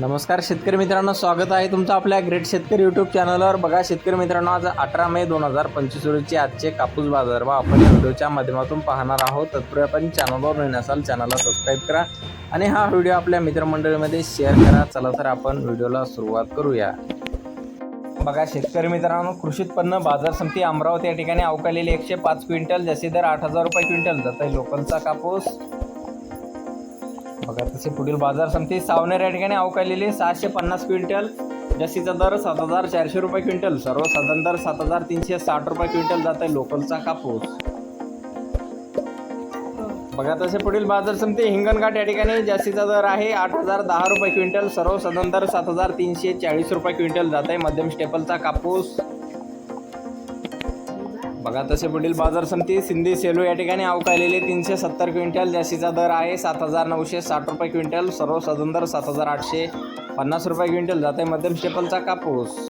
नमस्कार शेतकरी मित्रांनो स्वागत आहे तुमचं आपल्या ग्रेट शेतकरी यूट्यूब चॅनलवर बघा शेतकरी मित्रांनो आज अठरा मे दोन हजार पंचवीस रोजीचे आजचे कापूस बाजारभाव आपण या व्हिडिओच्या माध्यमातून पाहणार आहोत. तत्पूर्वी आपण चॅनलवर नवीन असाल चॅनलला सबस्क्राईब करा आणि हा व्हिडिओ आपल्या मित्रमंडळीमध्ये शेअर करा. चला तर आपण व्हिडिओला सुरुवात करूया. बघा शेतकरी मित्रांनो कृषी उत्पन्न बाजार समिती अमरावती या ठिकाणी अवकालेली एकशे पाच क्विंटल जसे दर आठ हजार रुपये क्विंटल जात आहे लोकलचा कापूस. बघा तसे पुढील बाजार समिती सावनेर या ठिकाणी अवकालेली सहाशे पन्नास क्विंटल जास्तीचा दर सात हजार चारशे रुपये क्विंटल सर्वसाधारण दर सात हजार तीनशे साठ रुपये क्विंटल जात आहे लोकलचा कापूस. बघा तसे पुढील बाजार समिती हिंगणघाट या ठिकाणी जास्तीचा दर आहे आठ हजार दहा रुपये क्विंटल सर्वसाधारण दर सात हजार तीनशे चाळीस रुपये क्विंटल जात आहे मध्यम स्टेपलचा कापूस. बघा तसे पुढील बाजार समिती सिंधी सेलू या ठिकाणी अवकालेले तीनशे सत्तर क्विंटल जास्तीचा दर आहे सात हजार नऊशे साठ रुपये क्विंटल सर्वसाधारण दर सात हजार आठशे पन्नास रुपये क्विंटल. जाते मध्यम स्टेपलचा कापूस.